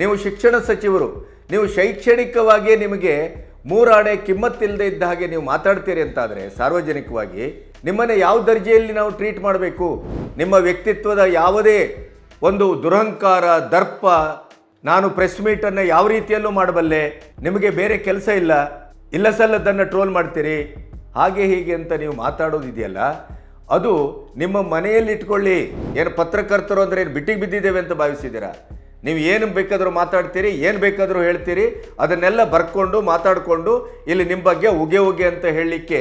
ನೀವು ಶಿಕ್ಷಣ ಸಚಿವರು, ನೀವು ಶೈಕ್ಷಣಿಕವಾಗಿ ನಿಮಗೆ ಮೂರಾಣೆ ಕಿಮ್ಮತ್ತಿಲ್ಲದೆ ಇದ್ದ ಹಾಗೆ ನೀವು ಮಾತಾಡ್ತೀರಿ ಅಂತಾದರೆ ಸಾರ್ವಜನಿಕವಾಗಿ ನಿಮ್ಮನ್ನು ಯಾವ ದರ್ಜೆಯಲ್ಲಿ ನಾವು ಟ್ರೀಟ್ ಮಾಡಬೇಕು? ನಿಮ್ಮ ವ್ಯಕ್ತಿತ್ವದ ಯಾವುದೇ ಒಂದು ದುರಹಂಕಾರ, ದರ್ಪ, ನಾನು ಪ್ರೆಸ್ ಮೀಟನ್ನು ಯಾವ ರೀತಿಯಲ್ಲೂ ಮಾಡಬಲ್ಲೆ, ನಿಮಗೆ ಬೇರೆ ಕೆಲಸ ಇಲ್ಲ ಇಲ್ಲ ಸಲ್ಲದನ್ನು ಟ್ರೋಲ್ ಮಾಡ್ತೀರಿ, ಹಾಗೆ ಹೀಗೆ ಅಂತ ನೀವು ಮಾತಾಡೋದಿದೆಯಲ್ಲ ಅದು ನಿಮ್ಮ ಮನೆಯಲ್ಲಿ ಇಟ್ಕೊಳ್ಳಿ. ಏನು ಪತ್ರಕರ್ತರು ಅಂದರೆ ಏನು ಬಿಟ್ಟಿಗೆ ಬಿದ್ದಿದ್ದೇವೆ ಅಂತ ಭಾವಿಸಿದ್ದೀರಾ? ನೀವು ಏನು ಬೇಕಾದರೂ ಮಾತಾಡ್ತೀರಿ, ಏನು ಬೇಕಾದರೂ ಹೇಳ್ತೀರಿ, ಅದನ್ನೆಲ್ಲ ಬರ್ಕೊಂಡು ಮಾತಾಡಿಕೊಂಡು ಇಲ್ಲಿ ನಿಮ್ಮ ಬಗ್ಗೆ ಉಗೆ ಉಗೆ ಅಂತ ಹೇಳಲಿಕ್ಕೆ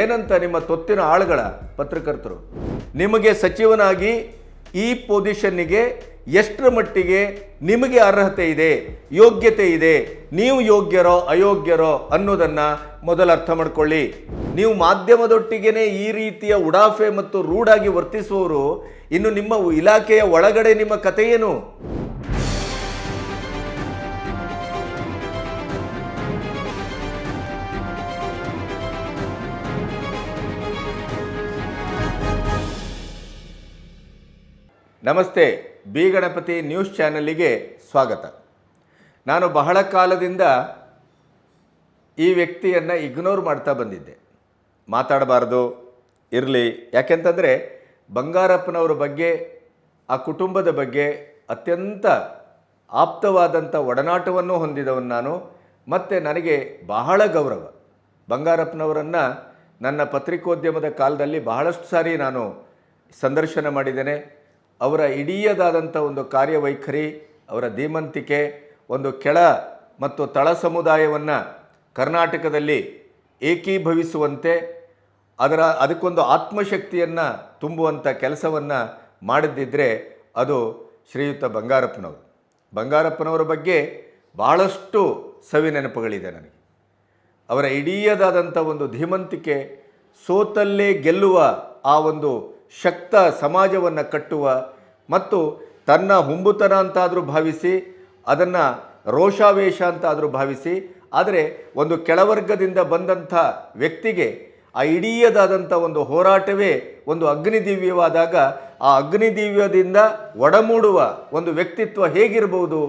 ಏನಂತ ನಿಮ್ಮ ತೊತ್ತಿನ ಆಳುಗಳ ಪತ್ರಕರ್ತರು? ನಿಮಗೆ ಸಚಿವನಾಗಿ ಈ ಪೊಸಿಷನ್ನಿಗೆ ಎಷ್ಟರ ಮಟ್ಟಿಗೆ ನಿಮಗೆ ಅರ್ಹತೆ ಇದೆ, ಯೋಗ್ಯತೆ ಇದೆ, ನೀವು ಯೋಗ್ಯರೋ ಅಯೋಗ್ಯರೋ ಅನ್ನೋದನ್ನು ಮೊದಲು ಅರ್ಥ ಮಾಡ್ಕೊಳ್ಳಿ. ನೀವು ಮಾಧ್ಯಮದೊಟ್ಟಿಗೆನೇ ಈ ರೀತಿಯ ಉಡಾಫೆ ಮತ್ತು ರೂಢಾಗಿ ವರ್ತಿಸುವವರು, ಇನ್ನು ನಿಮ್ಮ ಇಲಾಖೆಯ ಒಳಗಡೆ ನಿಮ್ಮ ಕಥೆ ಏನು ನಮಸ್ತೆ, ಬಿ ಗಣಪತಿ ನ್ಯೂಸ್ ಚಾನಲಿಗೆ ಸ್ವಾಗತ. ನಾನು ಬಹಳ ಕಾಲದಿಂದ ಈ ವ್ಯಕ್ತಿಯನ್ನು ಇಗ್ನೋರ್ ಮಾಡ್ತಾ ಬಂದಿದ್ದೆ. ಮಾತಾಡಬಾರ್ದು, ಇರಲಿ. ಯಾಕೆಂತಂದರೆ, ಬಂಗಾರಪ್ಪನವರ ಬಗ್ಗೆ, ಆ ಕುಟುಂಬದ ಬಗ್ಗೆ ಅತ್ಯಂತ ಆಪ್ತವಾದಂಥ ಒಡನಾಟವನ್ನು ಹೊಂದಿದವನು ನಾನು. ಮತ್ತು ನನಗೆ ಬಹಳ ಗೌರವ. ಬಂಗಾರಪ್ಪನವರನ್ನು ನನ್ನ ಪತ್ರಿಕೋದ್ಯಮದ ಕಾಲದಲ್ಲಿ ಬಹಳಷ್ಟು ಸಾರಿ ನಾನು ಸಂದರ್ಶನ ಮಾಡಿದ್ದೇನೆ. ಅವರ ಇಡೀಯದಾದಂಥ ಒಂದು ಕಾರ್ಯವೈಖರಿ, ಅವರ ಧೀಮಂತಿಕೆ, ಒಂದು ಕೆಳ ಮತ್ತು ತಳ ಸಮುದಾಯವನ್ನು ಕರ್ನಾಟಕದಲ್ಲಿ ಏಕೀಭವಿಸುವಂತೆ ಅದರ ಅದಕ್ಕೊಂದು ಆತ್ಮಶಕ್ತಿಯನ್ನು ತುಂಬುವಂಥ ಕೆಲಸವನ್ನು ಮಾಡದಿದ್ದರೆ ಅದು ಶ್ರೀಯುತ ಬಂಗಾರಪ್ಪನವರು. ಬಂಗಾರಪ್ಪನವರ ಬಗ್ಗೆ ಭಾಳಷ್ಟು ಸವಿ ನೆನಪುಗಳಿದೆ ನನಗೆ. ಅವರ ಇಡೀಯದಾದಂಥ ಒಂದು ಧೀಮಂತಿಕೆ ಸೋತಲ್ಲೇ ಗೆಲ್ಲುವ ಆ ಒಂದು ಶಕ್ತ ಸಮಾಜವನ್ನು ಕಟ್ಟುವ ಮತ್ತು ತನ್ನ ಹುಂಬುತನ ಅಂತಾದರೂ ಭಾವಿಸಿ, ಅದನ್ನು ರೋಷಾವೇಶ ಅಂತಾದರೂ ಭಾವಿಸಿ, ಆದರೆ ಒಂದು ಕೆಳವರ್ಗದಿಂದ ಬಂದಂಥ ವ್ಯಕ್ತಿಗೆ ಆ ಇಡೀಯದಾದಂಥ ಒಂದು ಹೋರಾಟವೇ ಒಂದು ಅಗ್ನಿದಿವ್ಯವಾದಾಗ ಆ ಅಗ್ನಿದಿವ್ಯದಿಂದ ಒಡಮೂಡುವ ಒಂದು ವ್ಯಕ್ತಿತ್ವ ಹೇಗಿರ್ಬೋದು?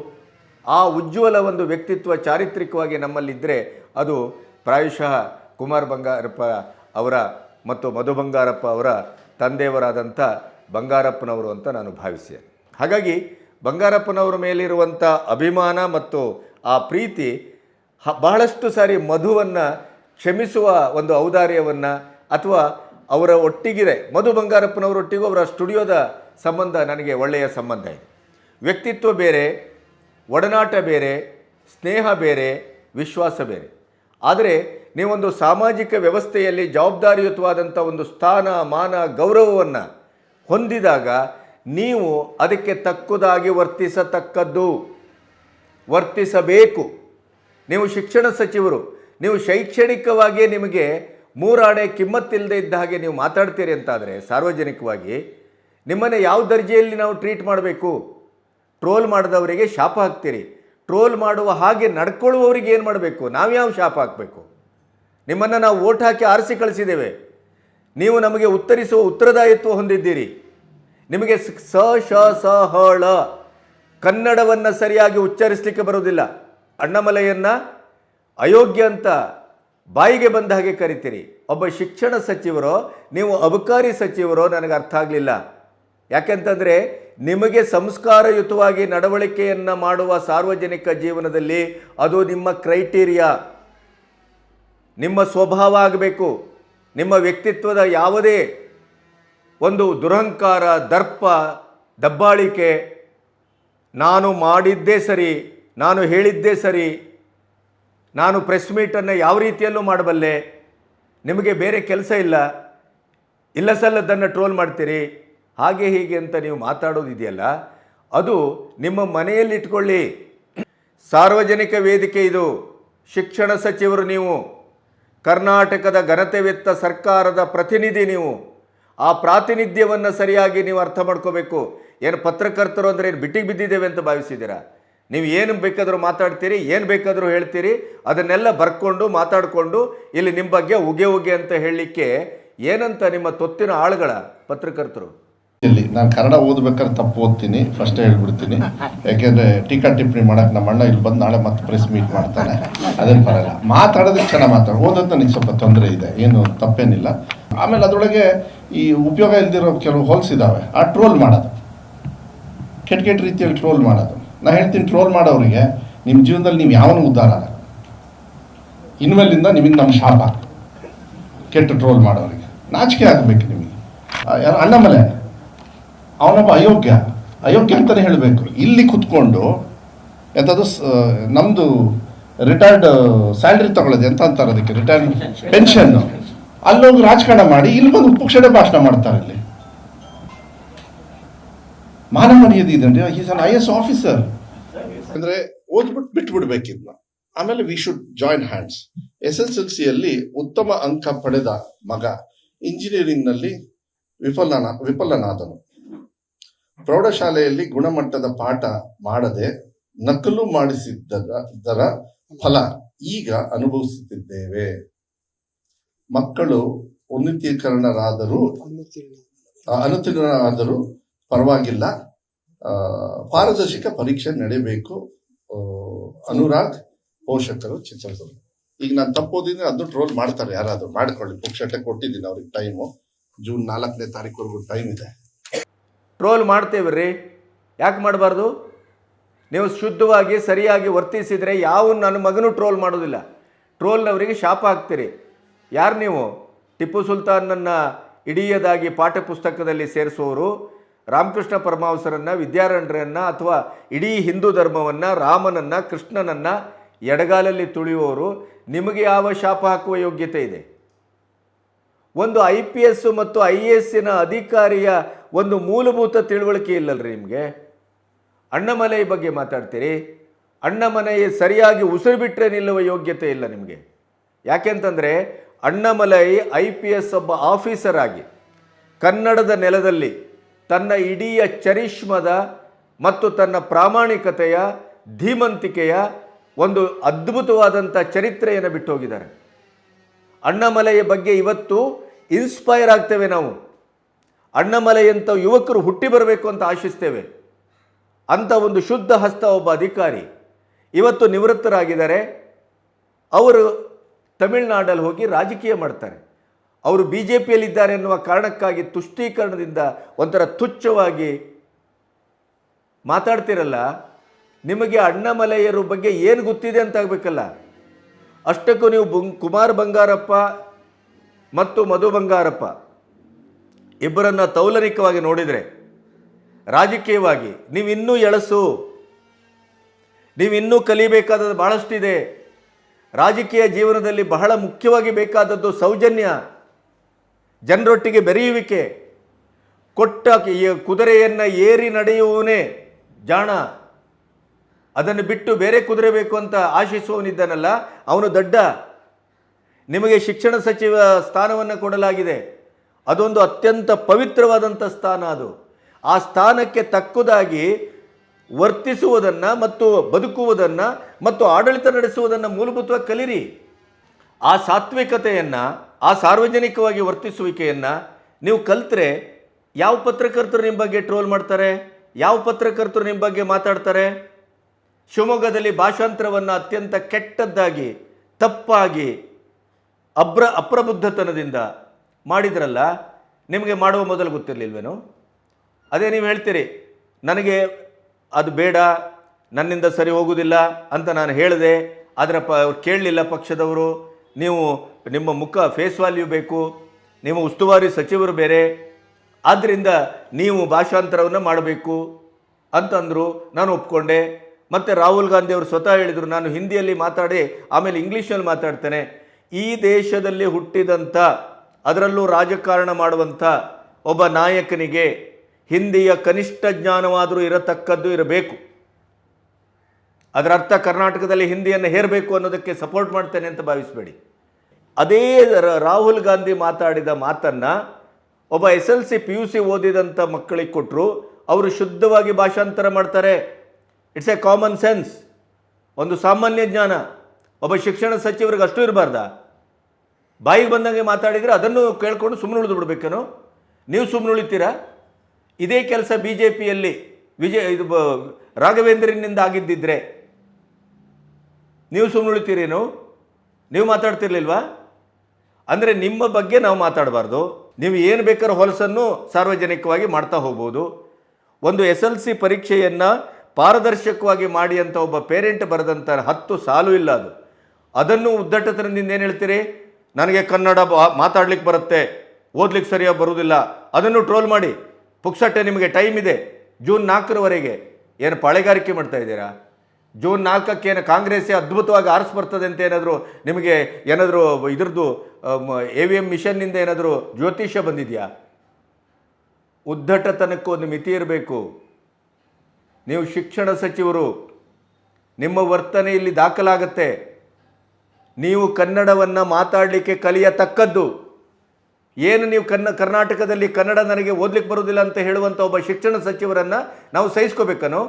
ಆ ಉಜ್ವಲ ಒಂದು ವ್ಯಕ್ತಿತ್ವ ಚಾರಿತ್ರಿಕವಾಗಿ ನಮ್ಮಲ್ಲಿದ್ದರೆ ಅದು ಪ್ರಾಯಶಃ ಕುಮಾರ್ ಬಂಗಾರಪ್ಪ ಅವರ ಮತ್ತು ಮಧು ಬಂಗಾರಪ್ಪ ಅವರ ತಂದೆಯವರಾದಂಥ ಬಂಗಾರಪ್ಪನವರು ಅಂತ ನಾನು ಭಾವಿಸಿದೆ ಹಾಗಾಗಿ ಬಂಗಾರಪ್ಪನವರ ಮೇಲಿರುವಂಥ ಅಭಿಮಾನ ಮತ್ತು ಆ ಪ್ರೀತಿ ಬಹಳಷ್ಟು ಸಾರಿ ಮಧುವನ್ನು ಕ್ಷಮಿಸುವ ಒಂದು ಔದಾರ್ಯವನ್ನು ಅಥವಾ ಅವರ ಒಟ್ಟಿಗಿರೆ, ಮಧು ಬಂಗಾರಪ್ಪನವರೊಟ್ಟಿಗೂ ಅವರ ಸ್ಟುಡಿಯೋದ ಸಂಬಂಧ ನನಗೆ ಒಳ್ಳೆಯ ಸಂಬಂಧ ಇದೆ. ವ್ಯಕ್ತಿತ್ವ ಬೇರೆ, ಒಡನಾಟ ಬೇರೆ, ಸ್ನೇಹ ಬೇರೆ, ವಿಶ್ವಾಸ ಬೇರೆ. ಆದರೆ ನೀವೊಂದು ಸಾಮಾಜಿಕ ವ್ಯವಸ್ಥೆಯಲ್ಲಿ ಜವಾಬ್ದಾರಿಯುತವಾದಂಥ ಒಂದು ಸ್ಥಾನ, ಮಾನ, ಗೌರವವನ್ನು ಹೊಂದಿದಾಗ ನೀವು ಅದಕ್ಕೆ ತಕ್ಕುದಾಗಿ ವರ್ತಿಸತಕ್ಕದ್ದು. ವರ್ತಿಸಬೇಕು. ನೀವು ಶಿಕ್ಷಣ ಸಚಿವರು, ನೀವು ಶೈಕ್ಷಣಿಕವಾಗಿ ನಿಮಗೆ ಮೂರಾಣೆ ಕಿಮ್ಮತ್ತಿಲ್ಲದೆ ಇದ್ದ ಹಾಗೆ ನೀವು ಮಾತಾಡ್ತೀರಿ ಅಂತಾದರೆ ಸಾರ್ವಜನಿಕವಾಗಿ ನಿಮ್ಮನ್ನು ಯಾವ ದರ್ಜೆಯಲ್ಲಿ ನಾವು ಟ್ರೀಟ್ ಮಾಡಬೇಕು? ಟ್ರೋಲ್ ಮಾಡಿದವರಿಗೆ ಶಾಪ ಹಾಕ್ತೀರಿ. ಟ್ರೋಲ್ ಮಾಡುವ ಹಾಗೆ ನಡ್ಕೊಳ್ಳುವವರಿಗೆ ಏನು ಮಾಡಬೇಕು? ನಾವು ಯಾವ ಶಾಪ ಹಾಕಬೇಕು? ನಿಮ್ಮನ್ನು ನಾವು ಓಟ್ ಹಾಕಿ ಆರಿಸಿ ಕಳಿಸಿದ್ದೇವೆ. ನೀವು ನಮಗೆ ಉತ್ತರಿಸುವ ಉತ್ತರದಾಯಿತ್ವ ಹೊಂದಿದ್ದೀರಿ. ನಿಮಗೆ ಸ ಶ, ಸ ಹಳ ಕನ್ನಡವನ್ನು ಸರಿಯಾಗಿ ಉಚ್ಚರಿಸಲಿಕ್ಕೆ ಬರೋದಿಲ್ಲ ಅಣ್ಣಮಲೆಯನ್ನು ಅಯೋಗ್ಯ ಅಂತ ಬಾಯಿಗೆ ಬಂದ ಹಾಗೆ ಕರಿತೀರಿ. ಒಬ್ಬ ಶಿಕ್ಷಣ ಸಚಿವರೋ, ನೀವು ಅಬಕಾರಿ ಸಚಿವರೋ ನನಗೆ ಅರ್ಥ ಆಗಲಿಲ್ಲ. ಯಾಕೆಂತಂದರೆ ನಿಮಗೆ ಸಂಸ್ಕಾರಯುತವಾಗಿ ನಡವಳಿಕೆಯನ್ನು ಮಾಡುವ ಸಾರ್ವಜನಿಕ ಜೀವನದಲ್ಲಿ ಅದು ನಿಮ್ಮ ಕ್ರೈಟೀರಿಯಾ. ನಿಮ್ಮ ಸ್ವಭಾವ ಆಗಬೇಕು ನಿಮ್ಮ ವ್ಯಕ್ತಿತ್ವದ ಯಾವುದೇ ಒಂದು ದುರಹಂಕಾರ, ದರ್ಪ, ದಬ್ಬಾಳಿಕೆ ನಾನು ಮಾಡಿದ್ದೇ ಸರಿ, ನಾನು ಹೇಳಿದ್ದೇ ಸರಿ, ನಾನು ಪ್ರೆಸ್ ಮೀಟನ್ನು ಯಾವ ರೀತಿಯಲ್ಲೂ ಮಾಡಬಲ್ಲೆ, ನಿಮಗೆ ಬೇರೆ ಕೆಲಸ ಇಲ್ಲ ಇಲ್ಲ ಸಲ್ಲದನ್ನು ಟ್ರೋಲ್ ಮಾಡ್ತೀರಿ, ಹಾಗೆ ಹೀಗೆ ಅಂತ ನೀವು ಮಾತಾಡೋದಿದೆಯಲ್ಲ ಅದು ನಿಮ್ಮ ಮನೆಯಲ್ಲಿ ಇಟ್ಕೊಳ್ಳಿ ಸಾರ್ವಜನಿಕ ವೇದಿಕೆ ಇದು, ಶಿಕ್ಷಣ ಸಚಿವರು ನೀವು. ಕರ್ನಾಟಕದ ಘನತೆವೆತ್ತ ಸರ್ಕಾರದ ಪ್ರತಿನಿಧಿ ನೀವು. ಆ ಪ್ರಾತಿನಿಧ್ಯವನ್ನು ಸರಿಯಾಗಿ ನೀವು ಅರ್ಥ ಮಾಡ್ಕೋಬೇಕು. ಏನು ಪತ್ರಕರ್ತರು ಅಂದರೆ ಏನು ಬಿಟ್ಟಿಗೆ ಬಿದ್ದಿದ್ದೇವೆ ಅಂತ ಭಾವಿಸಿದ್ದೀರಾ? ನೀವು ಏನು ಬೇಕಾದರೂ ಮಾತಾಡ್ತೀರಿ, ಏನು ಬೇಕಾದರೂ ಹೇಳ್ತೀರಿ, ಅದನ್ನೆಲ್ಲ ಬರ್ಕೊಂಡು ಮಾತಾಡಿಕೊಂಡು ಇಲ್ಲಿ ನಿಮ್ಮ ಬಗ್ಗೆ ಉಗೆ ಉಗೆ ಅಂತ ಹೇಳಲಿಕ್ಕೆ ಏನಂತ ನಿಮ್ಮ ತೊತ್ತಿನ ಆಳುಗಳ ಪತ್ರಕರ್ತರು? ಇಲ್ಲಿ ನಾನು ಕನ್ನಡ ಓದ್ಬೇಕಾದ್ರೆ ತಪ್ಪು ಓದ್ತೀನಿ ಫಸ್ಟ್ ಹೇಳ್ಬಿಡ್ತೀನಿ. ಯಾಕೆಂದ್ರೆ ಟೀಕಾ ಟಿಪ್ಪಣಿ ಮಾಡಕ್ ನಮ್ಮ ಅಣ್ಣ ಇಲ್ಲಿ ಬಂದು ನಾಳೆ ಮತ್ತೆ ಪ್ರೆಸ್ ಮೀಟ್ ಮಾಡ್ತಾನೆ. ಅದೇನು ಬರಲ್ಲ ಮಾತಾಡೋದಕ್ಕೆ ಚೆನ್ನಾಗಿ ಮಾತಾಡ ಓದೋದು ನನಗೆ ಸ್ವಲ್ಪ ತೊಂದರೆ ಇದೆ. ಏನು ತಪ್ಪೇನಿಲ್ಲ. ಆಮೇಲೆ ಅದರೊಳಗೆ ಈ ಉಪಯೋಗ ಇಲ್ದಿರೋ ಕೆಲವು ಹೋಲ್ಸ್ ಇದಾವೆ. ಆ ಟ್ರೋಲ್ ಮಾಡೋದು. ಕೆಟ್ಟ ಕೆಟ್ಟ ರೀತಿಯಲ್ಲಿ ಟ್ರೋಲ್ ಮಾಡೋದು. ನಾ ಹೇಳ್ತೀನಿ ಟ್ರೋಲ್ ಮಾಡೋರಿಗೆ ನಿಮ್ಮ ಜೀವನದಲ್ಲಿ ನೀವು ಯಾವನು ಉದ್ಧಾರ ಆಗಲ್ಲ ಇನ್ಮೇಲಿಂದ ನಿಮಗೆ ನಮ್ಮ ಶಾಪ. ಕೆಟ್ಟ ಟ್ರೋಲ್ ಮಾಡೋರಿಗೆ. ನಾಚಿಕೆ ಆಗಬೇಕು ನಿಮಗೆ. ಯಾರು ಅಣ್ಣ ಅಣ್ಣಮಲೆ ಅವನೊಬ್ಬ ಅಯೋಗ್ಯ. ಅಯೋಗ್ಯ ಅಂತಲೇ ಹೇಳಬೇಕು. ಇಲ್ಲಿ ಕುತ್ಕೊಂಡು ಎಂಥದ್ದು ನಮ್ಮದು ನಮ್ದು ರಿಟೈರ್ಡ್ ಸ್ಯಾಲ್ರಿ ತಗೊಳ್ಳೋದು ಎಂತ ಅಂತಾರೆ ಅದಕ್ಕೆ? ರಿಟೈರ್ಡ್ ಪೆನ್ಷನ್ ಅಲ್ಲೋಗಿ ರಾಜಕಾರಣ ಮಾಡಿ ಇಲ್ಲಿ ಬಂದು ಉಪಕ್ಷಣೆ ಭಾಷಣ ಮಾಡ್ತಾರೆ ಇಲ್ಲಿ ಮಾನ ಮರ್ಯಾದೆ ಇದೆ is an I S officer ಅಂದ್ರೆ ಓದ್ಬಿಟ್ಟು ಬಿಟ್ಬಿಡ್ಬೇಕಿದ್ನ. ಆಮೇಲೆ we should join hands S S L ಸಿಯಲ್ಲಿ ಉತ್ತಮ ಅಂಕ ಪಡೆದ ಮಗ. ಇಂಜಿನಿಯರಿಂಗ್ನಲ್ಲಿ ವಿಫಲನ ವಿಫಲನಾದನು. ಪ್ರೌಢಶಾಲೆಯಲ್ಲಿ ಗುಣಮಟ್ಟದ ಪಾಠ ಮಾಡದೆ ನಕಲು ಮಾಡಿಸಿದ್ದರ ಫಲ ಈಗ ಅನುಭವಿಸುತ್ತಿದ್ದೇವೆ. ಮಕ್ಕಳು ಉನ್ನತೀಕರಣರಾದರೂ ಅನುತೀರ್ಣರಾದರೂ ಪರವಾಗಿಲ್ಲ. ಪಾರದರ್ಶಕ ಪರೀಕ್ಷೆ ನಡೆಯಬೇಕು. ಅನುರಾಗ್ ಪೋಷಕರು ಚಿತ್ರದುರ್ಗ ಈಗ ನಾನು ತಪ್ಪೋದಿದ್ರೆ ಅದು ಟ್ರೋಲ್ ಮಾಡ್ತಾರೆ ಯಾರಾದ್ರೂ. ಮಾಡ್ಕೊಳ್ಳಿ. ಪುಕ್ಷಟೆ ಕೊಟ್ಟಿದ್ದೀನಿ ಅವ್ರಿಗೆ ಟೈಮು ಜೂನ್ ನಾಲ್ಕನೇ ತಾರೀಕುವರೆಗೂ ಟೈಮ್ ಇದೆ. ಟ್ರೋಲ್ ಮಾಡ್ತೇವೆ ರೀ ಯಾಕೆ ಮಾಡಬಾರ್ದು? ನೀವು ಶುದ್ಧವಾಗಿ, ಸರಿಯಾಗಿ ವರ್ತಿಸಿದರೆ ಯಾವ ನನ್ನ ಮಗನೂ ಟ್ರೋಲ್ ಮಾಡೋದಿಲ್ಲ. ಟ್ರೋಲ್ನವರಿಗೆ ಶಾಪ ಹಾಕ್ತೀರಿ. ಯಾರು ನೀವು? ಟಿಪ್ಪು ಸುಲ್ತಾನನ್ನು ಇಡಿಯದಾಗಿ ಪಾಠಪುಸ್ತಕದಲ್ಲಿ ಸೇರಿಸುವವರು ರಾಮಕೃಷ್ಣ ಪರಮಹಂಸರನ್ನು, ವಿದ್ಯಾರಣ್ಯರನ್ನು ಅಥವಾ ಇಡೀ ಹಿಂದೂ ಧರ್ಮವನ್ನು, ರಾಮನನ್ನು, ಕೃಷ್ಣನನ್ನು ಎಡಗಾಲಲ್ಲಿ ತುಳಿಯುವವರು ನಿಮಗೆ ಯಾವ ಶಾಪ ಹಾಕುವ ಯೋಗ್ಯತೆ ಇದೆ? ಒಂದು ಐ ಪಿ ಎಸ್ ಮತ್ತು ಐ ಎ ಎಸ್ಸಿನ ಅಧಿಕಾರಿಯ ಒಂದು ಮೂಲಭೂತ ತಿಳುವಳಿಕೆ ಇಲ್ಲಲ್ರಿ ನಿಮಗೆ? ಅಣ್ಣಮಲೈ ಬಗ್ಗೆ ಮಾತಾಡ್ತೀರಿ? ಅಣ್ಣಮಲೈ ಸರಿಯಾಗಿ ಉಸಿರು ಬಿಟ್ಟರೆ ನಿಲ್ಲುವ ಯೋಗ್ಯತೆ ಇಲ್ಲ ನಿಮಗೆ. ಯಾಕೆಂತಂದರೆ ಅಣ್ಣಮಲೈ ಐ ಪಿ ಎಸ್ ಒಬ್ಬ ಆಫೀಸರ್ ಆಗಿ ಕನ್ನಡದ ನೆಲದಲ್ಲಿ ತನ್ನ ಇಡೀ ಚರಿಷ್ಮದ ಮತ್ತು ತನ್ನ ಪ್ರಾಮಾಣಿಕತೆಯ, ಧೀಮಂತಿಕೆಯ ಒಂದು ಅದ್ಭುತವಾದಂಥ ಚರಿತ್ರೆಯನ್ನು ಬಿಟ್ಟು ಹೋಗಿದ್ದಾರೆ ಅಣ್ಣಮಲೆಯ ಬಗ್ಗೆ ಇವತ್ತು ಇನ್ಸ್ಪೈರ್ ಆಗ್ತೇವೆ ನಾವು. ಅಣ್ಣಮಲೆಯಂಥ ಯುವಕರು ಹುಟ್ಟಿ ಬರಬೇಕು ಅಂತ ಆಶಿಸ್ತೇವೆ. ಅಂಥ ಒಂದು ಶುದ್ಧ ಹಸ್ತ ಒಬ್ಬ ಅಧಿಕಾರಿ ಇವತ್ತು ನಿವೃತ್ತರಾಗಿದ್ದಾರೆ. ಅವರು ತಮಿಳುನಾಡಲ್ಲಿ ಹೋಗಿ ರಾಜಕೀಯ ಮಾಡ್ತಾರೆ. ಅವರು ಬಿ ಜೆ ಪಿಯಲ್ಲಿದ್ದಾರೆ ಎನ್ನುವ ಕಾರಣಕ್ಕಾಗಿ ತುಷ್ಟೀಕರಣದಿಂದ ಒಂಥರ ತುಚ್ಛವಾಗಿ ಮಾತಾಡ್ತಿರಲ್ಲ. ನಿಮಗೆ ಅಣ್ಣಮಲೆಯರ ಬಗ್ಗೆ ಏನು ಗೊತ್ತಿದೆ ಅಂತ ಆಗಬೇಕಲ್ಲ. ಅಷ್ಟಕ್ಕೂ ನೀವು ಕುಮಾರ್ ಬಂಗಾರಪ್ಪ ಮತ್ತು ಮಧು ಬಂಗಾರಪ್ಪ. ಇಬ್ಬರನ್ನ ತೌಲರಿಕವಾಗಿ ನೋಡಿದರೆ, ರಾಜಕೀಯವಾಗಿ, ನೀವಿನ್ನೂ ಎಳಸು, ನೀವಿನ್ನೂ ಕಲಿಬೇಕಾದದ್ದು ಬಹಳಷ್ಟಿದೆ. ರಾಜಕೀಯ ಜೀವನದಲ್ಲಿ ಬಹಳ ಮುಖ್ಯವಾಗಿ ಬೇಕಾದದ್ದು ಸೌಜನ್ಯ, ಜನರೊಟ್ಟಿಗೆ ಬೆರೆಯುವಿಕೆ ಕೊಟ್ಟ ಕುದುರೆಯನ್ನು ಏರಿ ನಡೆಯುವವನೇ ಜಾಣ. ಅದನ್ನು ಬಿಟ್ಟು ಬೇರೆ ಕುದುರೆ ಬೇಕು ಅಂತ ಆಶಿಸುವವನಿದ್ದಾನಲ್ಲ, ಅವನು ದಡ್ಡ. ನಿಮಗೆ ಶಿಕ್ಷಣ ಸಚಿವ ಸ್ಥಾನವನ್ನು ಕೊಡಲಾಗಿದೆ. ಅದೊಂದು ಅತ್ಯಂತ ಪವಿತ್ರವಾದಂಥ ಸ್ಥಾನ ಅದು. ಆ ಸ್ಥಾನಕ್ಕೆ ತಕ್ಕುದಾಗಿ ವರ್ತಿಸುವುದನ್ನು ಮತ್ತು ಬದುಕುವುದನ್ನು ಮತ್ತು ಆಡಳಿತ ನಡೆಸುವುದನ್ನು ಮೂಲಭೂತವಾಗಿ ಕಲಿರಿ. ಆ ಸಾತ್ವಿಕತೆಯನ್ನು, ಆ ಸಾರ್ವಜನಿಕವಾಗಿ ವರ್ತಿಸುವಿಕೆಯನ್ನು ನೀವು ಕಲ್ತ್ರೆ ಯಾವ ಪತ್ರಕರ್ತರು ನಿಮ್ಮ ಬಗ್ಗೆ ಟ್ರೋಲ್ ಮಾಡ್ತಾರೆ? ಯಾವ ಪತ್ರಕರ್ತರು ನಿಮ್ಮ ಬಗ್ಗೆ ಮಾತಾಡ್ತಾರೆ? ಶಿವಮೊಗ್ಗದಲ್ಲಿ ಭಾಷಾಂತರವನ್ನು ಅತ್ಯಂತ ಕೆಟ್ಟದ್ದಾಗಿ, ತಪ್ಪಾಗಿ, ಅಬ್ರ ಅಪ್ರಬುದ್ಧತನದಿಂದ ಮಾಡಿದ್ರಲ್ಲ, ನಿಮಗೆ ಮಾಡುವ ಮೊದಲು ಗೊತ್ತಿರಲಿಲ್ವೇನು? ಅದೇ ನೀವು ಹೇಳ್ತೀರಿ, ನನಗೆ ಅದು ಬೇಡ, ನನ್ನಿಂದ ಸರಿ ಹೋಗುವುದಿಲ್ಲ ಅಂತ ನಾನು ಹೇಳಿದೆ ಅದರ ಪ ಕೇಳಲಿಲ್ಲ ಪಕ್ಷದವರು, ನೀವು ನಿಮ್ಮ ಮುಖ ಫೇಸ್ ವ್ಯಾಲ್ಯೂ ಬೇಕು ನೀವು ಉಸ್ತುವಾರಿ ಸಚಿವರು ಬೇರೆ ಆದ್ದರಿಂದ ನೀವು ಭಾಷಾಂತರವನ್ನು ಮಾಡಬೇಕು ಅಂತಂದರು ನಾನು ಒಪ್ಕೊಂಡೆ. ಮತ್ತು ರಾಹುಲ್ ಗಾಂಧಿ ಅವರು ಸ್ವತಃ ಹೇಳಿದರು, ನಾನು ಹಿಂದಿಯಲ್ಲಿ ಮಾತಾಡಿ, ಆಮೇಲೆ ಇಂಗ್ಲೀಷಲ್ಲಿ ಮಾತಾಡ್ತೇನೆ. ಈ ದೇಶದಲ್ಲಿ ಹುಟ್ಟಿದಂಥ ಅದರಲ್ಲೂ ರಾಜಕಾರಣ ಮಾಡುವಂಥ ಒಬ್ಬ ನಾಯಕನಿಗೆ ಹಿಂದಿಯ ಕನಿಷ್ಠ ಜ್ಞಾನವಾದರೂ ಇರತಕ್ಕದ್ದು ಇರಬೇಕು. ಅದರ ಅರ್ಥ ಕರ್ನಾಟಕದಲ್ಲಿ ಹಿಂದಿಯನ್ನು ಹೇರಬೇಕು ಅನ್ನೋದಕ್ಕೆ ಸಪೋರ್ಟ್ ಮಾಡ್ತೇನೆ ಅಂತ ಭಾವಿಸಬೇಡಿ. ಅದೇ ರಾಹುಲ್ ಗಾಂಧಿ ಮಾತಾಡಿದ ಮಾತನ್ನು ಒಬ್ಬ S L C P U C ಓದಿದಂಥ ಮಕ್ಕಳಿಗೆ ಕೊಟ್ಟರು ಅವರು ಶುದ್ಧವಾಗಿ ಭಾಷಾಂತರ ಮಾಡ್ತಾರೆ. ಇಟ್ಸ್ ಎ ಕಾಮನ್ ಸೆನ್ಸ್ ಒಂದು ಸಾಮಾನ್ಯ ಜ್ಞಾನ. ಒಬ್ಬ ಶಿಕ್ಷಣ ಸಚಿವರಿಗೆ ಅಷ್ಟು ಇರಬಾರ್ದಾ? ಬಾಯಿಗೆ ಬಂದಂಗೆ ಮಾತಾಡಿದರೆ ಅದನ್ನು ಕೇಳ್ಕೊಂಡು ಸುಮ್ಮನೆ ಉಳಿದು ಬಿಡಬೇಕೇನು? ನೀವು ಸುಮ್ಮನೆ ಉಳಿತೀರಾ? ಇದೇ ಕೆಲಸ ಬಿ ಜೆ ಪಿಯಲ್ಲಿ ವಿಜಯ್, ಇದು ರಾಘವೇಂದ್ರನಿಂದ ಆಗಿದ್ದಿದ್ರೆ ನೀವು ಸುಮ್ಮನುಳಿತೀರೇನು ನೀವು ಮಾತಾಡ್ತಿರ್ಲಿಲ್ವಾ? ಅಂದರೆ ನಿಮ್ಮ ಬಗ್ಗೆ ನಾವು ಮಾತಾಡಬಾರ್ದು. ನೀವು ಏನು ಬೇಕಾದ್ರೂ ಹೊಲಸನ್ನು ಸಾರ್ವಜನಿಕವಾಗಿ ಮಾಡ್ತಾ ಹೋಗ್ಬೋದು. ಒಂದು ಎಸ್ ಎಲ್ ಸಿ ಪರೀಕ್ಷೆಯನ್ನು ಪಾರದರ್ಶಕವಾಗಿ ಮಾಡಿ ಅಂತ ಒಬ್ಬ ಪೇರೆಂಟ್ ಬರೆದಂಥ ಹತ್ತು ಸಾಲು ಇಲ್ಲ ಅದು. ಅದನ್ನು ಉದ್ದಟತನದಿಂದ ಏನು ಹೇಳ್ತೀರಿ? ನನಗೆ ಕನ್ನಡ ಮಾತಾಡ್ಲಿಕ್ಕೆ ಬರುತ್ತೆ, ಓದ್ಲಿಕ್ಕೆ ಸರಿಯಾಗಿ ಬರುವುದಿಲ್ಲ, ಅದನ್ನು ಟ್ರೋಲ್ ಮಾಡಿ. ಪುಕ್ಸಟ್ಟೆ ನಿಮಗೆ ಟೈಮ್ ಇದೆ, ಜೂನ್ ನಾಲ್ಕರವರೆಗೆ ಏನು ಪಾಳೆಗಾರಿಕೆ ಮಾಡ್ತಾ ಇದ್ದೀರಾ? ಜೂನ್ ನಾಲ್ಕಕ್ಕೆ ಏನು ಕಾಂಗ್ರೆಸ್ಸೇ ಅದ್ಭುತವಾಗಿ ಆರಿಸ್ ಬರ್ತದೆ ಅಂತ ಏನಾದರೂ ನಿಮಗೆ ಏನಾದರೂ ಇದ್ರದ್ದು ಎ ವಿ ಎಂ ಮಿಷನ್ನಿಂದ ಏನಾದರೂ ಜ್ಯೋತಿಷ್ಯ ಬಂದಿದೆಯಾ? ಉದ್ದಟತನಕ್ಕೂ ಒಂದು ಮಿತಿ ಇರಬೇಕು. ನೀವು ಶಿಕ್ಷಣ ಸಚಿವರು, ನಿಮ್ಮ ವರ್ತನೆ ಇಲ್ಲಿ ದಾಖಲಾಗತ್ತೆ. ನೀವು ಕನ್ನಡವನ್ನು ಮಾತಾಡಲಿಕ್ಕೆ ಕಲಿಯತಕ್ಕದ್ದು. ಏನು ನೀವು ಕನ್ನ ಕರ್ನಾಟಕದಲ್ಲಿ ಕನ್ನಡ ನನಗೆ ಓದ್ಲಿಕ್ಕೆ ಬರುವುದಿಲ್ಲ ಅಂತ ಹೇಳುವಂಥ ಒಬ್ಬ ಶಿಕ್ಷಣ ಸಚಿವರನ್ನು ನಾವು ಸಹಿಸ್ಕೋಬೇಕನು?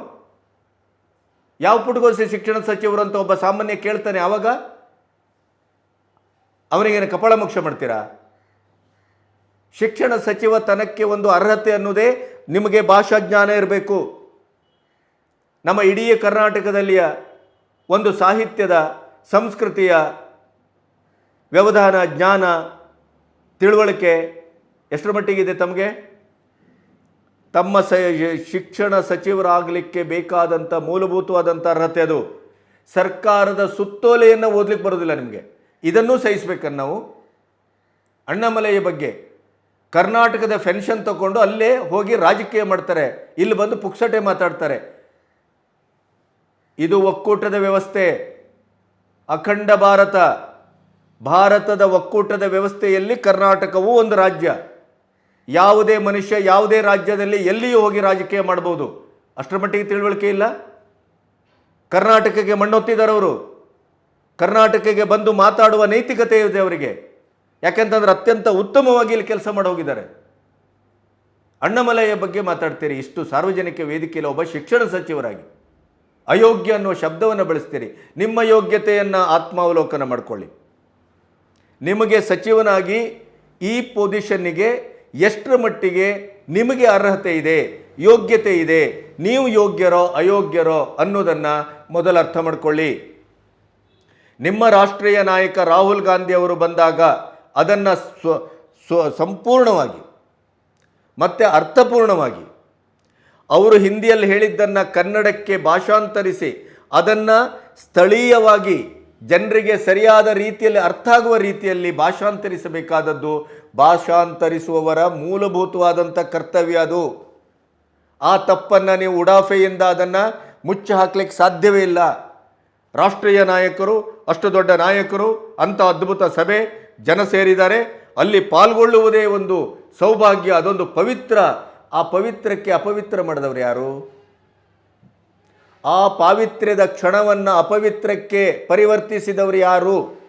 ಯಾವ ಪುಟಗೋಸಿ ಶಿಕ್ಷಣ ಸಚಿವರು ಅಂತ ಒಬ್ಬ ಸಾಮಾನ್ಯ ಕೇಳ್ತಾನೆ ಆವಾಗ? ಅವನಿಗೇನು ಕಪಾಳ ಮೋಕ್ಷ ಮಾಡ್ತೀರಾ? ಶಿಕ್ಷಣ ಸಚಿವ ತನಕ್ಕೆ ಒಂದು ಅರ್ಹತೆ ಅನ್ನೋದೇ ನಿಮಗೆ ಭಾಷಾ ಜ್ಞಾನ ಇರಬೇಕು. ನಮ್ಮ ಇಡೀ ಕರ್ನಾಟಕದಲ್ಲಿಯ ಒಂದು ಸಾಹಿತ್ಯದ ಸಂಸ್ಕೃತಿಯ ವ್ಯವಧಾನ, ಜ್ಞಾನ, ತಿಳುವಳಿಕೆ ಎಷ್ಟರ ಮಟ್ಟಿಗಿದೆ ತಮಗೆ? ತಮ್ಮ ಸ ಶಿಕ್ಷಣ ಸಚಿವರಾಗಲಿಕ್ಕೆ ಬೇಕಾದಂಥ ಮೂಲಭೂತವಾದಂಥ ಅರ್ಹತೆ ಅದು. ಸರ್ಕಾರದ ಸುತ್ತೋಲೆಯನ್ನು ಓದಲಿಕ್ಕೆ ಬರೋದಿಲ್ಲ ನಿಮಗೆ. ಇದನ್ನೂ ಸಹಿಸ್ಬೇಕನ್ನು ನಾವು. ಅಣ್ಣಾಮಲೆಯ ಬಗ್ಗೆ. ಕರ್ನಾಟಕದ ಪೆನ್ಷನ್ ತಗೊಂಡು ಅಲ್ಲೇ ಹೋಗಿ ರಾಜಕೀಯ ಮಾಡ್ತಾರೆ. ಇಲ್ಲಿ ಬಂದು ಪುಕ್ಸಟೆ ಮಾತಾಡ್ತಾರೆ. ಇದು ಒಕ್ಕೂಟದ ವ್ಯವಸ್ಥೆ. ಅಖಂಡ ಭಾರತ. ಭಾರತದ ಒಕ್ಕೂಟದ ವ್ಯವಸ್ಥೆಯಲ್ಲಿ ಕರ್ನಾಟಕವೂ ಒಂದು ರಾಜ್ಯ. ಯಾವುದೇ ಮನುಷ್ಯ ಯಾವುದೇ ರಾಜ್ಯದಲ್ಲಿ ಎಲ್ಲಿಯೂ ಹೋಗಿ ರಾಜಕೀಯ ಮಾಡ್ಬೋದು. ಅಷ್ಟರ ಮಟ್ಟಿಗೆ ತಿಳುವಳಿಕೆ ಇಲ್ಲ. ಕರ್ನಾಟಕಕ್ಕೆ ಮಣ್ಣೊತ್ತಿದ್ದಾರೆ ಅವರು. ಕರ್ನಾಟಕಕ್ಕೆ ಬಂದು ಮಾತಾಡುವ ನೈತಿಕತೆ ಇದೆ ಅವರಿಗೆ. ಯಾಕೆಂತಂದ್ರೆ ಅತ್ಯಂತ ಉತ್ತಮವಾಗಿ ಇಲ್ಲಿ ಕೆಲಸ ಮಾಡಿ ಹೋಗಿದ್ದಾರೆ. ಅಣ್ಣಮಲೆಯ ಬಗ್ಗೆ ಮಾತಾಡ್ತೀರಿ. ಇಷ್ಟು ಸಾರ್ವಜನಿಕ ವೇದಿಕೆಯಲ್ಲಿ ಒಬ್ಬ ಶಿಕ್ಷಣ ಸಚಿವರಾಗಿ. ಅಯೋಗ್ಯ ಅನ್ನುವ ಶಬ್ದವನ್ನು ಬಳಸ್ತೀರಿ. ನಿಮ್ಮ ಯೋಗ್ಯತೆಯನ್ನು ಆತ್ಮಾವಲೋಕನ ಮಾಡಿಕೊಳ್ಳಿ. ನಿಮಗೆ ಸಚಿವನಾಗಿ ಈ ಪೊಸಿಷನ್ನಿಗೆ ಎಷ್ಟರ ಮಟ್ಟಿಗೆ ನಿಮಗೆ ಅರ್ಹತೆ ಇದೆ, ಯೋಗ್ಯತೆ ಇದೆ, ನೀವು ಯೋಗ್ಯರೋ ಅಯೋಗ್ಯರೋ ಅನ್ನೋದನ್ನು ಮೊದಲು ಅರ್ಥ ಮಾಡ್ಕೊಳ್ಳಿ. ನಿಮ್ಮ ರಾಷ್ಟ್ರೀಯ ನಾಯಕ ರಾಹುಲ್ ಗಾಂಧಿ ಅವರು ಬಂದಾಗ ಅದನ್ನು ಸ್ವ ಸ್ವ, ಸಂಪೂರ್ಣವಾಗಿ ಮತ್ತು ಅರ್ಥಪೂರ್ಣವಾಗಿ ಅವರು ಹಿಂದಿಯಲ್ಲಿ ಹೇಳಿದ್ದನ್ನು ಕನ್ನಡಕ್ಕೆ ಭಾಷಾಂತರಿಸಿ ಅದನ್ನು ಸ್ಥಳೀಯವಾಗಿ ಜನರಿಗೆ ಸರಿಯಾದ ರೀತಿಯಲ್ಲಿ ಅರ್ಥ ಆಗುವ ರೀತಿಯಲ್ಲಿ ಭಾಷಾಂತರಿಸಬೇಕಾದದ್ದು. ಭಾಷಾಂತರಿಸುವವರ ಮೂಲಭೂತವಾದಂಥ ಕರ್ತವ್ಯ ಅದು. ಆ ತಪ್ಪನ್ನು ನೀವು ಉಡಾಫೆಯಿಂದ ಅದನ್ನು ಮುಚ್ಚಿ ಹಾಕ್ಲಿಕ್ಕೆ ಸಾಧ್ಯವೇ ಇಲ್ಲ. ರಾಷ್ಟ್ರೀಯ ನಾಯಕರು, ಅಷ್ಟು ದೊಡ್ಡ ನಾಯಕರು, ಅಂಥ ಅದ್ಭುತ ಸಭೆ ಜನ ಸೇರಿದ್ದಾರೆ. ಅಲ್ಲಿ ಪಾಲ್ಗೊಳ್ಳುವುದೇ ಒಂದು ಸೌಭಾಗ್ಯ, ಅದೊಂದು ಪವಿತ್ರ. ಆ ಪವಿತ್ರಕ್ಕೆ ಅಪವಿತ್ರ ಮಾಡಿದವರು ಯಾರು? ಆ ಪಾವಿತ್ರ್ಯದ ಕ್ಷಣವನ್ನು ಅಪವಿತ್ರಕ್ಕೆ ಪರಿವರ್ತಿಸಿದವರು ಯಾರು?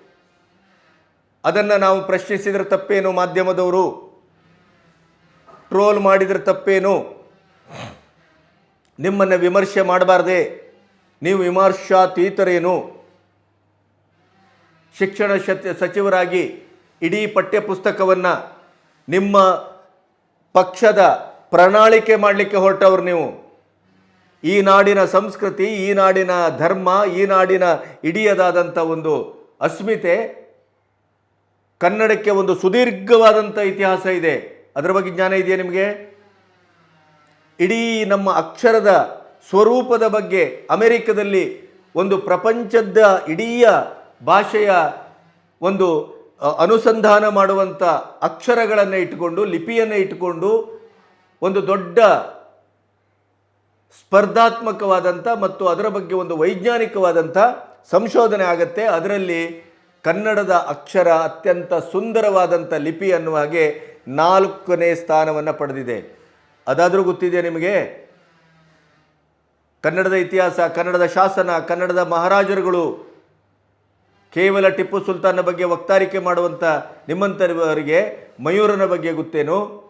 ಅದನ್ನು ನಾವು ಪ್ರಶ್ನಿಸಿದ್ರೆ ತಪ್ಪೇನು ಮಾಧ್ಯಮದವರು? ಟ್ರೋಲ್ ಮಾಡಿದ್ರೆ ತಪ್ಪೇನು? ನಿಮ್ಮನ್ನು ವಿಮರ್ಶೆ ಮಾಡಬಾರ್ದೆ. ನೀವು ವಿಮರ್ಶಾತೀತರೇನು? ಶಿಕ್ಷಣ ಸಚಿವರಾಗಿ ಇಡೀ ಪಠ್ಯಪುಸ್ತಕವನ್ನು ನಿಮ್ಮ ಪಕ್ಷದ ಪ್ರಣಾಳಿಕೆ ಮಾಡಲಿಕ್ಕೆ ಹೊರಟವ್ರು ನೀವು. ಈ ನಾಡಿನ ಸಂಸ್ಕೃತಿ, ಈ ನಾಡಿನ ಧರ್ಮ, ಈ ನಾಡಿನ ಇಡಿಯದಾದಂಥ ಒಂದು ಅಸ್ಮಿತೆ, ಕನ್ನಡಕ್ಕೆ ಒಂದು ಸುದೀರ್ಘವಾದಂಥ ಇತಿಹಾಸ ಇದೆ. ಅದರ ಬಗ್ಗೆ ಜ್ಞಾನ ಇದೆಯಾ ನಿಮಗೆ? ಇಡೀ ನಮ್ಮ ಅಕ್ಷರದ ಸ್ವರೂಪದ ಬಗ್ಗೆ ಅಮೆರಿಕದಲ್ಲಿ ಒಂದು ಪ್ರಪಂಚದ ಇಡೀ ಭಾಷೆಯ ಒಂದು ಅನುಸಂಧಾನ ಮಾಡುವಂಥ ಅಕ್ಷರಗಳನ್ನು ಇಟ್ಟುಕೊಂಡು, ಲಿಪಿಯನ್ನು ಇಟ್ಟುಕೊಂಡು ಒಂದು ದೊಡ್ಡ ಸ್ಪರ್ಧಾತ್ಮಕವಾದಂಥ ಮತ್ತು ಅದರ ಬಗ್ಗೆ ಒಂದು ವೈಜ್ಞಾನಿಕವಾದಂಥ ಸಂಶೋಧನೆ ಆಗತ್ತೆ. ಅದರಲ್ಲಿ ಕನ್ನಡದ ಅಕ್ಷರ ಅತ್ಯಂತ ಸುಂದರವಾದಂಥ ಲಿಪಿ ಅನ್ನುವ ಹಾಗೆ ನಾಲ್ಕನೇ ಸ್ಥಾನವನ್ನು ಪಡೆದಿದೆ. ಅದಾದರೂ ಗೊತ್ತಿದೆ ನಿಮಗೆ? ಕನ್ನಡದ ಇತಿಹಾಸ, ಕನ್ನಡದ ಶಾಸನ, ಕನ್ನಡದ ಮಹಾರಾಜರುಗಳು ಕೇವಲ ಟಿಪ್ಪು ಸುಲ್ತಾನ ಬಗ್ಗೆ ವಕ್ತಾರಿಕೆ ಮಾಡುವಂಥ ನಿಮ್ಮಂಥವರಿಗೆ ಮಯೂರನ ಬಗ್ಗೆ ಗೊತ್ತೇನು?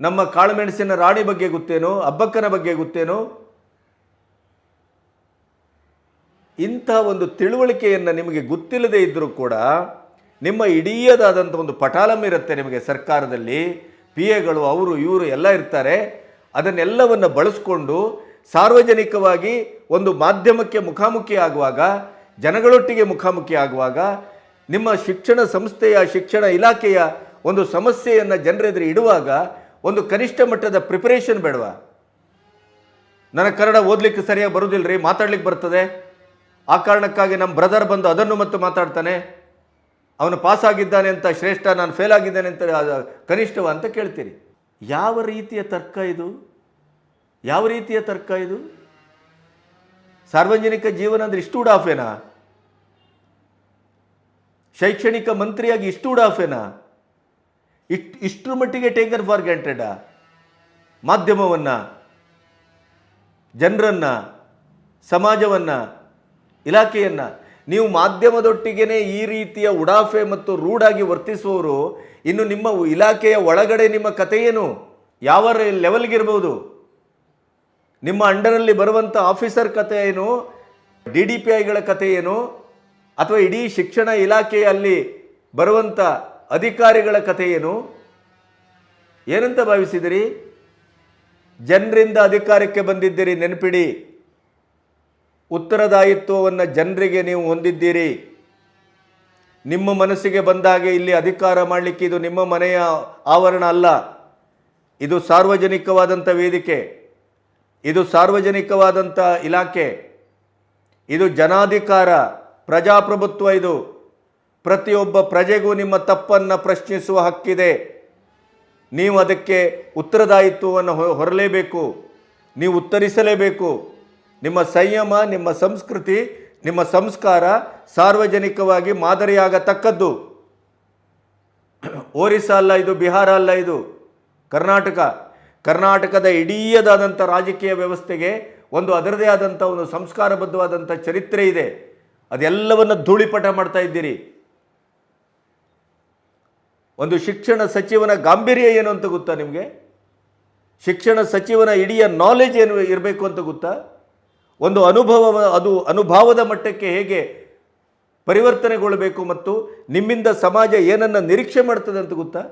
ನಮ್ಮ ಕಾಳುಮೆಣಸಿನ ರಾಣಿ ಬಗ್ಗೆ ಗೊತ್ತೇನು, ಅಬ್ಬಕ್ಕನ ಬಗ್ಗೆ ಗೊತ್ತೇನು? ಇಂಥ ಒಂದು ತಿಳುವಳಿಕೆಯನ್ನು ನಿಮಗೆ ಗೊತ್ತಿಲ್ಲದೆ ಇದ್ದರೂ ಕೂಡ ನಿಮ್ಮ ಇಡೀಯದಾದಂಥ ಒಂದು ಪಟಾಲಂ ಇರುತ್ತೆ ನಿಮಗೆ ಸರ್ಕಾರದಲ್ಲಿ. ಪಿ ಎಗಳು ಅವರು, ಇವರು ಎಲ್ಲ ಇರ್ತಾರೆ. ಅದನ್ನೆಲ್ಲವನ್ನು ಬಳಸ್ಕೊಂಡು ಸಾರ್ವಜನಿಕವಾಗಿ ಒಂದು ಮಾಧ್ಯಮಕ್ಕೆ ಮುಖಾಮುಖಿ ಆಗುವಾಗ, ಜನಗಳೊಟ್ಟಿಗೆ ಮುಖಾಮುಖಿ ಆಗುವಾಗ, ನಿಮ್ಮ ಶಿಕ್ಷಣ ಸಂಸ್ಥೆಯ, ಶಿಕ್ಷಣ ಇಲಾಖೆಯ ಒಂದು ಸಮಸ್ಯೆಯನ್ನು ಜನರೆದುರು ಇಡುವಾಗ ಒಂದು ಕನಿಷ್ಠ ಮಟ್ಟದ ಪ್ರಿಪರೇಷನ್ ಬೇಡವಾ? ನನಗೆ ಕನ್ನಡ ಓದಲಿಕ್ಕೆ ಸರಿಯಾಗಿ ಬರೋದಿಲ್ಲ ರೀ ಮಾತಾಡ್ಲಿಕ್ಕೆ ಬರ್ತದೆ. ಆ ಕಾರಣಕ್ಕಾಗಿ ನಮ್ಮ ಬ್ರದರ್ ಬಂದು ಅದನ್ನು ಮತ್ತು ಮಾತಾಡ್ತಾನೆ. ಅವನು ಪಾಸ್ ಆಗಿದ್ದಾನೆ ಅಂತ, ಶ್ರೇಷ್ಠ ನಾನು ಫೇಲ್ ಆಗಿದ್ದಾನೆ ಅಂತ ಕನಿಷ್ಠವ ಅಂತ ಕೇಳ್ತೀರಿ. ಯಾವ ರೀತಿಯ ತರ್ಕ ಇದು? ಯಾವ ರೀತಿಯ ತರ್ಕ ಇದು? ಸಾರ್ವಜನಿಕ ಜೀವನ ಅಂದರೆ ಇಷ್ಟು ಉಡಾಫೇನಾ? ಶೈಕ್ಷಣಿಕ ಮಂತ್ರಿಯಾಗಿ ಇಷ್ಟು ಉಡಾಫೇನಾ? ಇಟ್ ಇಷ್ಟರ ಮಟ್ಟಿಗೆ ಟೇಕನ್ ಫಾರ್ ಗ್ಯಾಂಟೆಡ ಮಾಧ್ಯಮವನ್ನು, ಜನರನ್ನು, ಸಮಾಜವನ್ನು, ಇಲಾಖೆಯನ್ನು. ನೀವು ಮಾಧ್ಯಮದೊಟ್ಟಿಗೆನೇ ಈ ರೀತಿಯ ಉಡಾಫೆ ಮತ್ತು ರೂಢಾಗಿ ವರ್ತಿಸುವವರು ಇನ್ನು ನಿಮ್ಮ ಇಲಾಖೆಯ ಒಳಗಡೆ ನಿಮ್ಮ ಕಥೆಯೇನು ಯಾವ ಲೆವೆಲ್ಗಿರ್ಬೋದು ನಿಮ್ಮ ಅಂಡರಲ್ಲಿ ಬರುವಂಥ ಆಫೀಸರ್ ಕಥೆ ಏನು? ಡಿ ಡಿ ಪಿ ಐಗಳ ಕಥೆ ಏನು? ಅಥವಾ ಇಡೀ ಶಿಕ್ಷಣ ಇಲಾಖೆಯಲ್ಲಿ ಬರುವಂಥ ಅಧಿಕಾರಿಗಳ ಕಥೆ ಏನು? ಏನಂತ ಭಾವಿಸಿದಿರಿ? ಜನರಿಂದ ಅಧಿಕಾರಕ್ಕೆ ಬಂದಿದ್ದೀರಿ, ನೆನಪಿಡಿ. ಉತ್ತರದಾಯಿತ್ವವನ್ನು ಜನರಿಗೆ ನೀವು ಹೊಂದಿದ್ದೀರಿ. ನಿಮ್ಮ ಮನಸ್ಸಿಗೆ ಬಂದಾಗೆ ಇಲ್ಲಿ ಅಧಿಕಾರ ಮಾಡಲಿಕ್ಕೆ ಇದು ನಿಮ್ಮ ಮನೆಯ ಆವರಣ ಅಲ್ಲ. ಇದು ಸಾರ್ವಜನಿಕವಾದಂಥ ವೇದಿಕೆ. ಇದು ಸಾರ್ವಜನಿಕವಾದಂಥ ಇಲಾಖೆ. ಇದು ಜನಾಧಿಕಾರ, ಪ್ರಜಾಪ್ರಭುತ್ವ ಇದು. ಪ್ರತಿಯೊಬ್ಬ ಪ್ರಜೆಗೂ ನಿಮ್ಮ ತಪ್ಪನ್ನು ಪ್ರಶ್ನಿಸುವ ಹಕ್ಕಿದೆ. ನೀವು ಅದಕ್ಕೆ ಉತ್ತರದಾಯಿತ್ವವನ್ನು ಹೊರಲೇಬೇಕು. ನೀವು ಉತ್ತರಿಸಲೇಬೇಕು. ನಿಮ್ಮ ಸಂಯಮ, ನಿಮ್ಮ ಸಂಸ್ಕೃತಿ, ನಿಮ್ಮ ಸಂಸ್ಕಾರ ಸಾರ್ವಜನಿಕವಾಗಿ ಮಾದರಿಯಾಗತಕ್ಕದ್ದು. ಒರಿಸ್ಸಾ ಅಲ್ಲ ಇದು, ಬಿಹಾರ ಅಲ್ಲ ಇದು, ಕರ್ನಾಟಕ. ಕರ್ನಾಟಕದ ಇಡೀಯದಾದಂಥ ರಾಜಕೀಯ ವ್ಯವಸ್ಥೆಗೆ ಒಂದು ಅದರದೇ ಆದಂಥ ಒಂದು ಸಂಸ್ಕಾರಬದ್ಧವಾದಂಥ ಚರಿತ್ರೆ ಇದೆ. ಅದೆಲ್ಲವನ್ನು ಧೂಳಿಪಟ ಮಾಡ್ತಾ ಇದ್ದೀರಿ. ಒಂದು ಶಿಕ್ಷಣ ಸಚಿವನ ಗಾಂಭೀರ್ಯ ಏನು ಅಂತ ಗೊತ್ತಾ ನಿಮಗೆ? ಶಿಕ್ಷಣ ಸಚಿವನ ಇಡೀ ನಾಲೆಜ್ ಏನು ಇರಬೇಕು ಅಂತ ಗೊತ್ತಾ? ಒಂದು ಅನುಭವ, ಅದು ಅನುಭವದ ಮಟ್ಟಕ್ಕೆ ಹೇಗೆ ಪರಿವರ್ತನೆಗೊಳ್ಳಬೇಕು ಮತ್ತು ನಿಮ್ಮಿಂದ ಸಮಾಜ ಏನನ್ನು ನಿರೀಕ್ಷೆ ಮಾಡ್ತದೆ ಅಂತ ಗೊತ್ತಾ?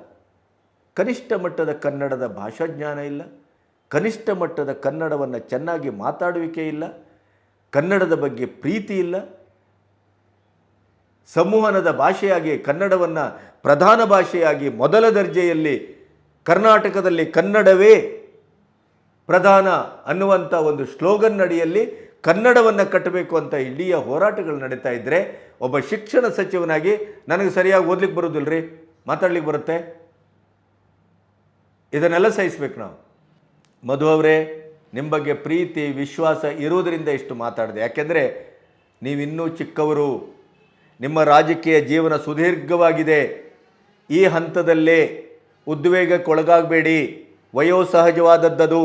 ಕನಿಷ್ಠ ಮಟ್ಟದ ಕನ್ನಡದ ಭಾಷಾ ಜ್ಞಾನ ಇಲ್ಲ. ಕನಿಷ್ಠ ಮಟ್ಟದ ಕನ್ನಡವನ್ನು ಚೆನ್ನಾಗಿ ಮಾತಾಡುವಿಕೆ ಇಲ್ಲ. ಕನ್ನಡದ ಬಗ್ಗೆ ಪ್ರೀತಿ ಇಲ್ಲ. ಸಂವಹನದ ಭಾಷೆಯಾಗಿ, ಕನ್ನಡವನ್ನು ಪ್ರಧಾನ ಭಾಷೆಯಾಗಿ ಮೊದಲ ದರ್ಜೆಯಲ್ಲಿ, ಕರ್ನಾಟಕದಲ್ಲಿ ಕನ್ನಡವೇ ಪ್ರಧಾನ ಅನ್ನುವಂಥ ಒಂದು ಸ್ಲೋಗನ್ ಅಡಿಯಲ್ಲಿ ಕನ್ನಡವನ್ನು ಕಟ್ಟಬೇಕು ಅಂತ ಇಡೀ ಹೋರಾಟಗಳು ನಡೀತಾ ಇದ್ದರೆ ಒಬ್ಬ ಶಿಕ್ಷಣ ಸಚಿವನಾಗಿ ನನಗೆ ಸರಿಯಾಗಿ ಓದ್ಲಿಕ್ಕೆ ಬರೋದಿಲ್ಲ ರೀ ಮಾತಾಡ್ಲಿಕ್ಕೆ ಬರುತ್ತೆ? ಇದನ್ನೆಲ್ಲ ಸಹಿಸ್ಬೇಕು ನಾವು. ಮಧು ಅವರೇ ನಿಮ್ಮ ಬಗ್ಗೆ ಪ್ರೀತಿ, ವಿಶ್ವಾಸ ಇರುವುದರಿಂದ ಇಷ್ಟು ಮಾತಾಡಿದೆ. ಯಾಕೆಂದರೆ ನೀವಿನ್ನೂ ಚಿಕ್ಕವರು ನಿಮ್ಮ ರಾಜಕೀಯ ಜೀವನ ಸುದೀರ್ಘವಾಗಿದೆ. ಈ ಹಂತದಲ್ಲೇ ಉದ್ವೇಗಕ್ಕೊಳಗಾಗಬೇಡಿ. ವಯೋಸಹಜವಾದದ್ದದು.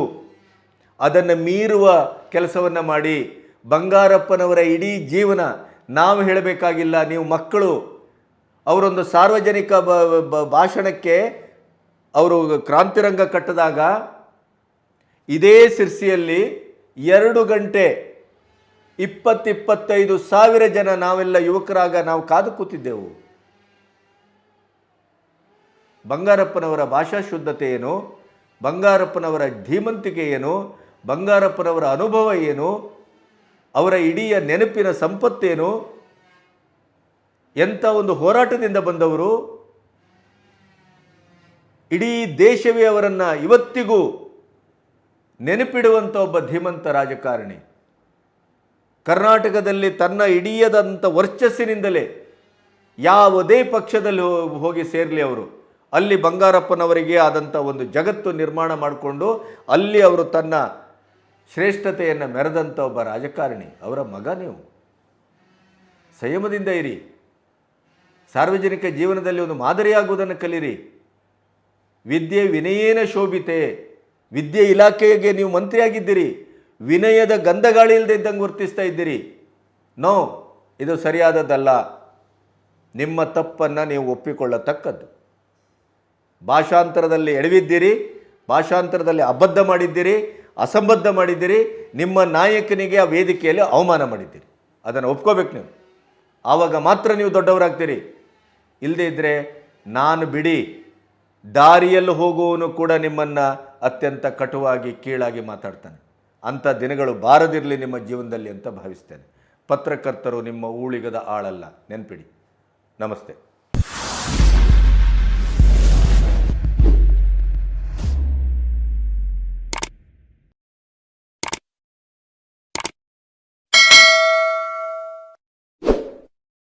ಅದನ್ನು ಮೀರುವ ಕೆಲಸವನ್ನು ಮಾಡಿ. ಬಂಗಾರಪ್ಪನವರ ಇಡೀ ಜೀವನ ನಾವು ಹೇಳಬೇಕಾಗಿಲ್ಲ. ನೀವು ಮಕ್ಕಳು, ಅವರೊಂದು ಸಾರ್ವಜನಿಕ ಭಾಷಣಕ್ಕೆ ಅವರು ಕ್ರಾಂತಿರಂಗ ಕಟ್ಟಿದಾಗ ಇದೇ ಸಿರ್ಸಿಯಲ್ಲಿ ಎರಡು ಗಂಟೆ ಇಪ್ಪತ್ತಿಪ್ಪತ್ತೈದು ಸಾವಿರ ಜನ ನಾವೆಲ್ಲ ಯುವಕರಾಗ ನಾವು ಕಾದು ಕೂತಿದ್ದೆವು. ಬಂಗಾರಪ್ಪನವರ ಭಾಷಾ ಶುದ್ಧತೆ ಏನು? ಬಂಗಾರಪ್ಪನವರ ಧೀಮಂತಿಕೆ ಏನು? ಬಂಗಾರಪ್ಪನವರ ಅನುಭವ ಏನು? ಅವರ ಇಡೀ ನೆನಪಿನ ಸಂಪತ್ತೇನು? ಎಂಥ ಒಂದು ಹೋರಾಟದಿಂದ ಬಂದವರು? ಇಡೀ ದೇಶವೇ ಅವರನ್ನು ಇವತ್ತಿಗೂ ನೆನಪಿಡುವಂಥ ಒಬ್ಬ ಧೀಮಂತ ರಾಜಕಾರಣಿ. ಕರ್ನಾಟಕದಲ್ಲಿ ತನ್ನ ಹಿಡಿಯದಂಥ ವರ್ಚಸ್ಸಿನಿಂದಲೇ ಯಾವುದೇ ಪಕ್ಷದಲ್ಲಿ ಹೋಗಿ ಸೇರಲಿ ಅವರು. ಅಲ್ಲಿ ಬಂಗಾರಪ್ಪನವರಿಗೆ ಆದಂಥ ಒಂದು ಜಗತ್ತು ನಿರ್ಮಾಣ ಮಾಡಿಕೊಂಡು ಅಲ್ಲಿ ಅವರು ತನ್ನ ಶ್ರೇಷ್ಠತೆಯನ್ನು ಮೆರೆದಂಥ ಒಬ್ಬ ರಾಜಕಾರಣಿ. ಅವರ ಮಗ ನೀವು. ಸಂಯಮದಿಂದ ಇರಿ. ಸಾರ್ವಜನಿಕ ಜೀವನದಲ್ಲಿ ಒಂದು ಮಾದರಿಯಾಗುವುದನ್ನು ಕಲಿಯಿರಿ ವಿದ್ಯೆ ವಿನಯೇನ ಶೋಭಿತೆ. ವಿದ್ಯೆ ಇಲಾಖೆಗೆ ನೀವು ಮಂತ್ರಿಯಾಗಿದ್ದೀರಿ. ವಿನಯದ ಗಂಧಗಾಳಿ ಇಲ್ಲದೆ ಇದ್ದಂಗೆ ವರ್ತಿಸ್ತಾ ಇದ್ದೀರಿ. ನೋ, ಇದು ಸರಿಯಾದದ್ದಲ್ಲ. ನಿಮ್ಮ ತಪ್ಪನ್ನು ನೀವು ಒಪ್ಪಿಕೊಳ್ಳತಕ್ಕದ್ದು. ಭಾಷಾಂತರದಲ್ಲಿ ಎಡವಿದ್ದೀರಿ ಭಾಷಾಂತರದಲ್ಲಿ ಅಬದ್ಧ ಮಾಡಿದ್ದೀರಿ, ಅಸಂಬದ್ಧ ಮಾಡಿದ್ದೀರಿ, ನಿಮ್ಮ ನಾಯಕನಿಗೆ ಆ ವೇದಿಕೆಯಲ್ಲಿ ಅವಮಾನ ಮಾಡಿದ್ದೀರಿ. ಅದನ್ನು ಒಪ್ಕೋಬೇಕು ನೀವು. ಆವಾಗ ಮಾತ್ರ ನೀವು ದೊಡ್ಡವರಾಗ್ತೀರಿ. ಇಲ್ಲದೇ ಇದ್ದರೆ ನಾನು ಬಿಡಿ, ದಾರಿಯಲ್ಲಿ ಹೋಗುವವನು ಕೂಡ ನಿಮ್ಮನ್ನು ಅತ್ಯಂತ ಕಟುವಾಗಿ, ಕೀಳಾಗಿ ಮಾತಾಡ್ತಾನೆ. ಅಂಥ ದಿನಗಳು ಬಾರದಿರಲಿ ನಿಮ್ಮ ಜೀವನದಲ್ಲಿ ಅಂತ ಭಾವಿಸ್ತೇನೆ. ಪತ್ರಕರ್ತರು ನಿಮ್ಮ ಊಳಿಗದ ಆಳಲ್ಲ. ನೆನ್ಪಿಡಿ. ನಮಸ್ತೆ.